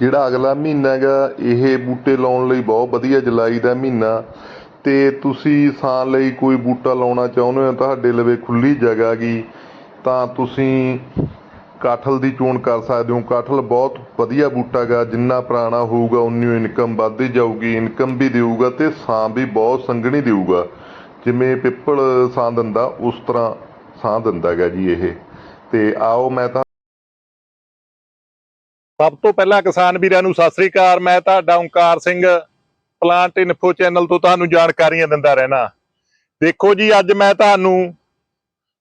ਜਿਹੜਾ ਅਗਲਾ ਮਹੀਨਾ ਹੈਗਾ, ਇਹ ਬੂਟੇ ਲਾਉਣ ਲਈ ਬਹੁਤ ਵਧੀਆ ਜੁਲਾਈ ਦਾ ਮਹੀਨਾ। ਤੇ ਤੁਸੀਂ ਸਾਂ ਲਈ ਕੋਈ ਬੂਟਾ ਲਾਉਣਾ ਚਾਹੁੰਦੇ ਹੋ, ਤੁਹਾਡੇ ਲਵੇ ਖੁੱਲੀ ਜਗ੍ਹਾ ਗੀ, ਤਾਂ ਤੁਸੀਂ ਕਾਠਲ ਦੀ ਚੋਣ ਕਰ ਸਕਦੇ ਹੋ। ਕਾਠਲ ਬਹੁਤ ਵਧੀਆ ਬੂਟਾ ਗਾ, ਜਿੰਨਾ ਪੁਰਾਣਾ ਹੋਊਗਾ ਉਨੀ ਇਨਕਮ ਵੱਧਦੀ ਜਾਊਗੀ, ਇਨਕਮ ਵੀ ਦੇਊਗਾ ਤੇ ਸਾਂ ਵੀ ਬਹੁਤ ਸੰਘਣੀ ਦੇਊਗਾ। ਜਿਵੇਂ ਪਿੱਪਲ ਛਾਂ ਦਿੰਦਾ, ਉਸ ਤਰ੍ਹਾਂ ਸਾਹ ਦਿੰਦਾ ਗਾ ਜੀ ਇਹ। ਤੇ ਆਓ ਮੈਂ ਤਾਂ ਸਭ ਤੋਂ ਪਹਿਲਾਂ ਕਿਸਾਨ ਵੀਰਾਂ ਨੂੰ ਸਤਿ ਸ੍ਰੀ ਅਕਾਲ, ਮੈਂ ਤੁਹਾਡਾ Omkar Singh plant info channel ਤੋਂ ਤੁਹਾਨੂੰ ਜਾਣਕਾਰੀਆਂ ਦਿੰਦਾ ਰਹਿਣਾ। ਦੇਖੋ ਜੀ, ਅੱਜ ਮੈਂ ਤੁਹਾਨੂੰ,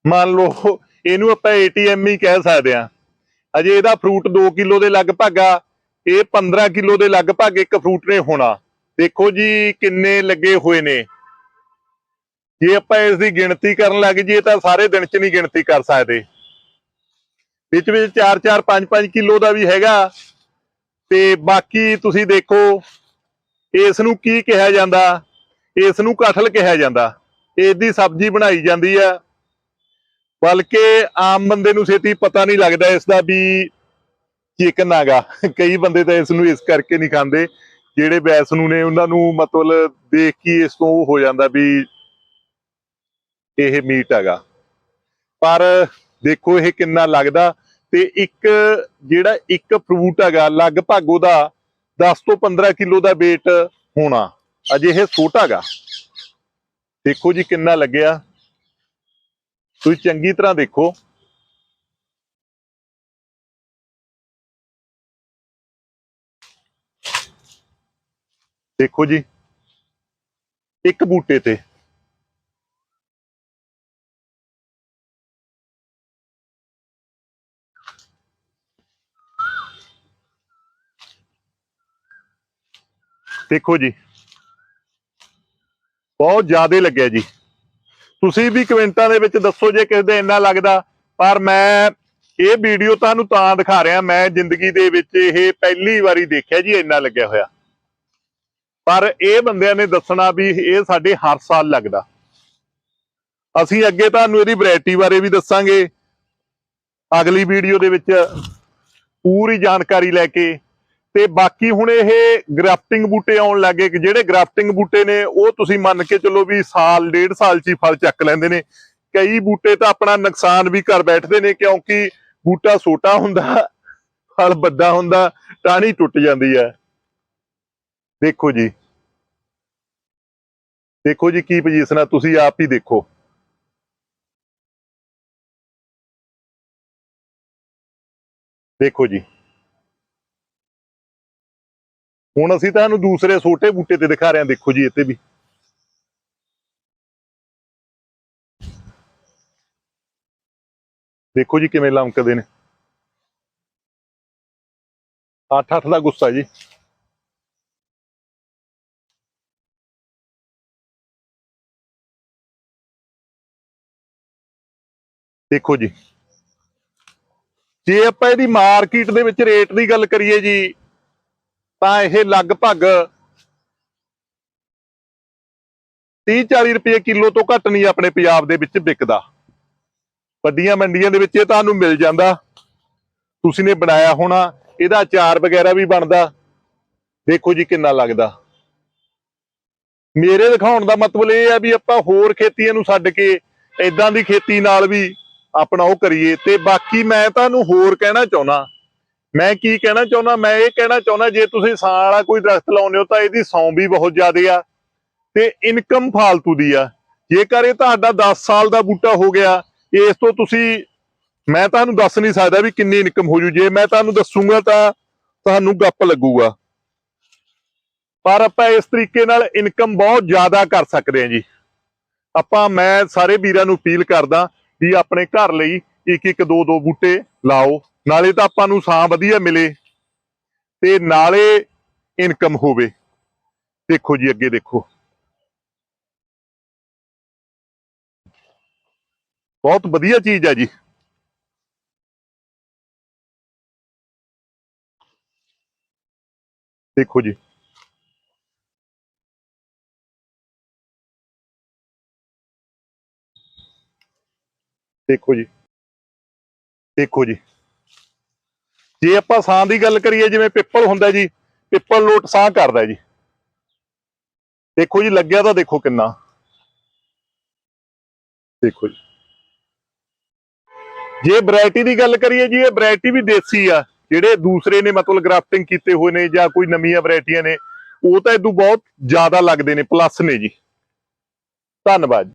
ਮੰਨ ਲਓ, ਇਹਨੂੰ ਆਪਾਂ ਏਟੀਐਮ ਹੀ ਕਹਿ ਸਕਦੇ ਆ ਅਜੇ ਇਹਦਾ ਫਰੂਟ 2 ਕਿਲੋ ਦੇ ਲਗਭਗ ਆ, ਇਹ 15 ਕਿਲੋ ਦੇ ਲਗਭਗ ਇੱਕ ਫਰੂਟ ਨੇ ਹੋਣਾ। ਦੇਖੋ ਜੀ, ਕਿੰਨੇ ਲੱਗੇ ਹੋਏ ਨੇ। ਜੇ ਆਪਾਂ ਇਸ ਦੀ ਗਿਣਤੀ ਕਰਨ ਲੱਗ ਜਾਈਏ ਤਾਂ ਸਾਰੇ ਦਿਨ ਚ ਨਹੀਂ ਗਿਣਤੀ ਕਰ ਸਕਦੇ। ਵਿੱਚ ਵਿੱਚ 4-4 5-5 ਕਿਲੋ ਦਾ ਵੀ ਹੈਗਾ। ਤੇ ਬਾਕੀ ਤੁਸੀਂ ਦੇਖੋ ਇਸ ਨੂੰ ਕੀ ਕਿਹਾ ਜਾਂਦਾ? ਇਸ ਨੂੰ ਕਠਲ ਕਿਹਾ ਜਾਂਦਾ। ਇਸ ਦੀ ਸਬਜ਼ੀ ਬਣਾਈ ਜਾਂਦੀ ਆ। ਬਲਕਿ ਆਮ ਬੰਦੇ ਨੂੰ ਛੇਤੀ ਪਤਾ ਨਹੀਂ ਲੱਗਦਾ ਇਸ ਦਾ ਵੀ ਚਿਕਨ ਆਗਾ ਕਈ ਬੰਦੇ ਤਾਂ ਇਸ ਨੂੰ ਇਸ ਕਰਕੇ ਨਹੀਂ ਖਾਂਦੇ, ਜਿਹੜੇ ਵੈਸ ਨੂੰ ਨੇ ਉਹਨਾਂ ਨੂੰ ਮਤਲਬ ਦੇਖ ਕੇ ਇਸ ਤੋਂ ਉਹ ਹੋ ਜਾਂਦਾ ਵੀ ਇਹ ਮੀਟ ਹੈਗਾ। ਪਰ ਦੇਖੋ ਇਹ ਕਿੰਨਾ ਲੱਗਦਾ। ਤੇ ਇੱਕ ਜਿਹੜਾ ਇੱਕ ਫਰੂਟ ਹੈਗਾ, ਲਗਭਗ ਉਹਦਾ 10 ਤੋਂ 15 ਕਿਲੋ ਦਾ weight ਹੋਣਾ। ਅਜੇ ਇਹ ਛੋਟਾ ਹੈਗਾ। ਦੇਖੋ ਜੀ ਕਿੰਨਾ ਲੱਗਿਆ। ਤੁਸੀਂ ਚੰਗੀ ਤਰ੍ਹਾਂ ਦੇਖੋ। ਦੇਖੋ ਜੀ, ਇੱਕ ਬੂਟੇ ਤੇ। ਦੇਖੋ ਜੀ। ਬਹੁਤ ਜ਼ਿਆਦਾ ਲੱਗਿਆ ਜੀ। ਤੁਸੀਂ ਵੀ ਕਮੈਂਟਾਂ ਦੇ ਵਿੱਚ ਦੱਸੋ ਜੇ ਕਿਸੇ ਦੇ ਇੰਨਾ ਲੱਗਦਾ। ਪਰ ਮੈਂ ਇਹ ਵੀਡੀਓ ਤੁਹਾਨੂੰ ਤਾਂ ਦਿਖਾ ਰਿਹਾ। ਮੈਂ ਜ਼ਿੰਦਗੀ ਦੇ ਵਿੱਚ ਇਹ ਪਹਿਲੀ ਵਾਰੀ ਦੇਖਿਆ ਜੀ, ਇੰਨਾ ਲੱਗਿਆ ਹੋਇਆ। ਪਰ ਇਹ ਬੰਦਿਆਂ ਨੇ ਦੱਸਣਾ ਵੀ ਇਹ ਸਾਡੇ ਹਰ ਸਾਲ ਲੱਗਦਾ। ਅਸੀਂ ਅੱਗੇ ਤੁਹਾਨੂੰ ਇਹਦੀ ਵੈਰਾਈਟੀ ਬਾਰੇ ਵੀ ਦੱਸਾਂਗੇ। ਅਗਲੀ ਵੀਡੀਓ ਦੇ ਵਿੱਚ ਪੂਰੀ ਜਾਣਕਾਰੀ ਲੈ ਕੇ ਤੇ ਬਾਕੀ ਹੁਣ ਇਹ ਗ੍ਰਾਫਟਿੰਗ ਬੂਟੇ ਆਉਣ ਲੱਗੇ ਕਿ ਜਿਹੜੇ ਗ੍ਰਾਫਟਿੰਗ ਬੂਟੇ ਨੇ, ਉਹ ਤੁਸੀਂ ਮੰਨ ਕੇ ਚੱਲੋ ਵੀ ਸਾਲ, ਡੇਢ ਸਾਲ ਚ ਹੀ ਫਲ ਚੱਕ ਲੈਂਦੇ ਨੇ। ਕਈ ਬੂਟੇ ਤਾਂ ਆਪਣਾ ਨੁਕਸਾਨ ਵੀ ਕਰ ਬੈਠਦੇ ਨੇ ਕਿਉਂਕਿ ਬੂਟਾ ਛੋਟਾ ਹੁੰਦਾ, ਫਲ ਵੱਡਾ ਹੁੰਦਾ, ਟਾਹਣੀ ਟੁੱਟ ਜਾਂਦੀ ਹੈ। ਦੇਖੋ ਜੀ। ਦੇਖੋ ਜੀ ਕੀ ਪੋਜੀਸ਼ਨ ਆ, ਤੁਸੀਂ ਆਪ ਹੀ ਦੇਖੋ। ਦੇਖੋ ਜੀ। ਹੁਣ ਅਸੀਂ ਤੁਹਾਨੂੰ ਦੂਸਰੇ ਛੋਟੇ ਬੂਟੇ ਤੇ ਦਿਖਾ ਰਹੇ ਹਾਂ, ਦੇਖੋ ਜੀ, ਇੱਥੇ ਵੀ। ਦੇਖੋ ਜੀ ਕਿਵੇਂ ਲਮਕਦੇ ਨੇ। ਅੱਠ ਅੱਠ ਦਾ ਗੁੱਸਾ ਜੀ। ਦੇਖੋ ਜੀ। ਜੇ ਆਪਾਂ ਇਹਦੀ ਮਾਰਕੀਟ ਦੇ ਵਿੱਚ ਰੇਟ ਦੀ ਗੱਲ ਕਰੀਏ ਜੀ ਤਾਂ ਇਹ ਲਗਭਗ 30-40 ਰੁਪਏ ਕਿਲੋ ਤੋਂ ਘੱਟ ਨਹੀਂ ਆਪਣੇ ਪੰਜਾਬ ਦੇ ਵਿੱਚ ਵਿਕਦਾ। ਵੱਡੀਆਂ ਮੰਡੀਆਂ ਦੇ ਵਿੱਚ ਇਹ ਤੁਹਾਨੂੰ ਮਿਲ ਜਾਂਦਾ। ਤੁਸੀਂ ਨੇ ਬਣਾਇਆ ਹੋਣਾ, ਇਹਦਾ ਅਚਾਰ ਵਗੈਰਾ ਵੀ ਬਣਦਾ। ਦੇਖੋ ਜੀ ਕਿੰਨਾ ਲੱਗਦਾ। ਮੇਰੇ ਦਿਖਾਉਣ ਦਾ ਮਤਲਬ ਇਹ ਆ ਵੀ ਆਪਾਂ ਹੋਰ ਖੇਤੀਆਂ ਨੂੰ ਛੱਡ ਕੇ ਇਦਾਂ ਦੀ ਖੇਤੀ ਨਾਲ ਵੀ ਆਪਣਾ ਉਹ ਕਰੀਏ। ਤੇ ਬਾਕੀ ਮੈਂ ਤੁਹਾਨੂੰ ਹੋਰ ਕਹਿਣਾ ਚਾਹੁੰਦਾ ਮੈਂ ਕੀ ਕਹਿਣਾ ਚਾਹੁੰਦਾ, ਮੈਂ ਇਹ ਕਹਿਣਾ ਚਾਹੁੰਦਾ, ਜੇ ਤੁਸੀਂ ਸਾਂ ਵਾਲਾ ਕੋਈ ਦਰਖਤ ਲਾਉਂਦੇ ਹੋ ਤਾਂ ਇਹਦੀ ਸੌਂ ਵੀ ਬਹੁਤ ਜ਼ਿਆਦੇ ਆ ਤੇ ਇਨਕਮ ਫਾਲਤੂ ਦੀ ਆ। ਜੇਕਰ ਇਹ ਤੁਹਾਡਾ 10 ਸਾਲ ਦਾ ਬੂਟਾ ਹੋ ਗਿਆ, ਇਸ ਤੋਂ ਤੁਸੀਂ, ਮੈਂ ਤੁਹਾਨੂੰ ਦੱਸ ਨਹੀਂ ਸਕਦਾ ਵੀ ਕਿੰਨੀ ਇਨਕਮ ਹੋ ਜੂ। ਜੇ ਮੈਂ ਤੁਹਾਨੂੰ ਦੱਸੂਗਾ ਤਾਂ ਤੁਹਾਨੂੰ ਗੱਪ ਲੱਗੂਗਾ। ਪਰ ਆਪਾਂ ਇਸ ਤਰੀਕੇ ਨਾਲ ਇਨਕਮ ਬਹੁਤ ਜ਼ਿਆਦਾ ਕਰ ਸਕਦੇ ਹਾਂ ਜੀ। ਆਪਾਂ, ਮੈਂ ਸਾਰੇ ਵੀਰਾਂ ਨੂੰ ਅਪੀਲ ਕਰਦਾ ਵੀ ਆਪਣੇ ਘਰ ਲਈ ਇੱਕ ਇੱਕ ਦੋ ਦੋ ਬੂਟੇ ਲਾਓ। ਨਾਲੇ ਤਾਂ ਆਪਾਂ ਨੂੰ ਸਾਹ ਵਧੀਆ ਮਿਲੇ ਤੇ ਨਾਲੇ ਇਨਕਮ ਹੋਵੇ। ਦੇਖੋ ਜੀ ਅੱਗੇ ਦੇਖੋ। ਬਹੁਤ ਵਧੀਆ ਚੀਜ਼ ਹੈ ਜੀ। ਦੇਖੋ ਜੀ। ਦੇਖੋ ਜੀ। ਦੇਖੋ ਜੀ। ਜੇ ਆਪਾਂ ਸਾਹ ਦੀ ਗੱਲ ਕਰੀਏ, ਜਿਵੇਂ ਪਿੱਪਲ ਹੁੰਦਾ ਜੀ ਪਿੱਪਲ ਲੋਟ ਸਾਹ ਕਰਦਾ ਜੀ। ਦੇਖੋ ਜੀ, ਲੱਗਿਆ ਤਾਂ ਦੇਖੋ ਕਿੰਨਾ। ਦੇਖੋ ਜੀ। ਜੇ ਵੈਰਾਈਟੀ ਦੀ ਗੱਲ ਕਰੀਏ ਜੀ, ਇਹ ਵੈਰਾਈਟੀ ਵੀ ਦੇਸੀ ਆ, ਜਿਹੜੇ ਦੂਸਰੇ ਨੇ ਮਤਲਬ ਗ੍ਰਾਫਟਿੰਗ ਕੀਤੇ ਹੋਏ ਨੇ ਜਾਂ ਕੋਈ ਨਵੀਆਂ ਵੈਰਾਈਟੀਆਂ ਨੇ, ਉਹ ਤਾਂ ਇਦੋਂ ਬਹੁਤ ਜ਼ਿਆਦਾ ਲੱਗਦੇ ਨੇ ਪਲੱਸ ਨੇ ਜੀ। ਧੰਨਵਾਦ